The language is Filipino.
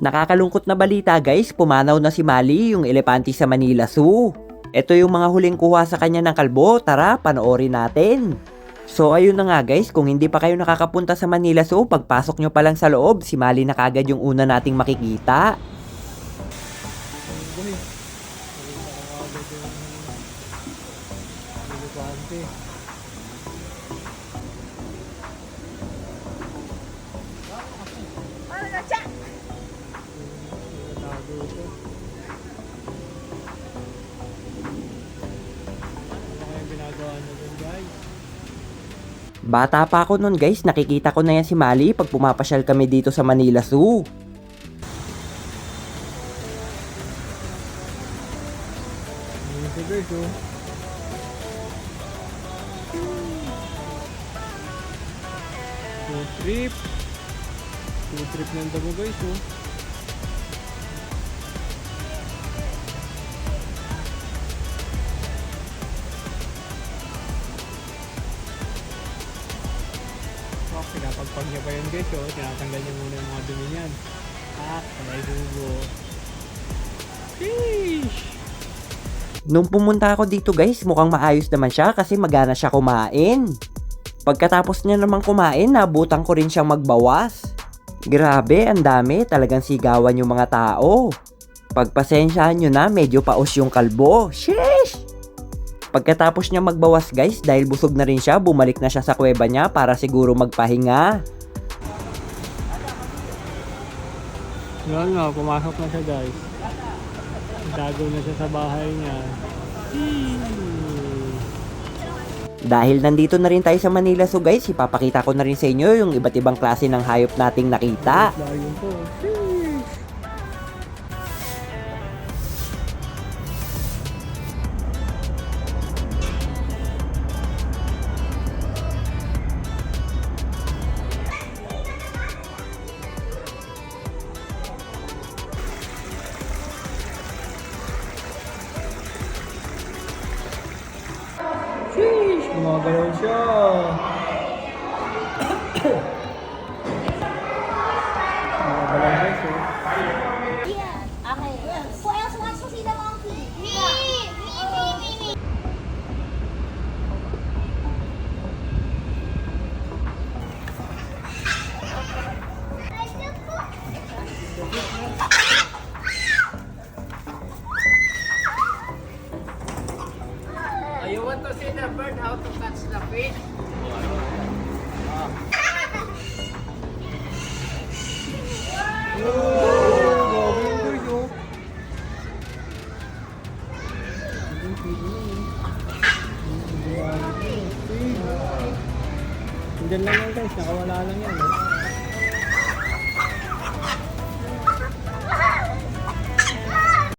Nakakalungkot na balita guys, pumanaw na si Mali, yung elepante sa Manila Zoo. Ito yung mga huling kuha sa kanya ng kalbo, tara panoorin natin. So ayun na nga guys, kung hindi pa kayo nakakapunta sa Manila Zoo, pagpasok nyo pa lang sa loob, si Mali na kagad yung una nating makikita. Bata pa ako nun guys, nakikita ko na yan si Mali pag pumapasyal kami dito sa Manila Zoo. Two trip. Two trip ng damo guys, oh. Pinapagpag niya pa yun guys, oh. Tinatanggal niya muna yung mga dumi niyan. Ah, sabay dugo. Sheesh! Nung pumunta ako dito guys, mukhang maayos naman siya kasi magana siya kumain. Pagkatapos niya naman kumain, nabutan ko rin siyang magbawas. Grabe, ang dami. Talagang sigawan yung mga tao. Pagpasensyahan nyo na, medyo paos yung kalbo. Sheesh! Pagkatapos niya magbawas guys, dahil busog na rin siya, bumalik na siya sa kuweba niya para siguro magpahinga. Yan nga, pumasok na siya guys. Dago na siya sa bahay niya. Dahil nandito na rin tayo sa Manila so guys, ipapakita ko na rin sa inyo yung iba't ibang klase ng hayop nating nakita. Layo po. Gumagalaw siya. Diyan lang yan guys, nakawala lang yan. Oh.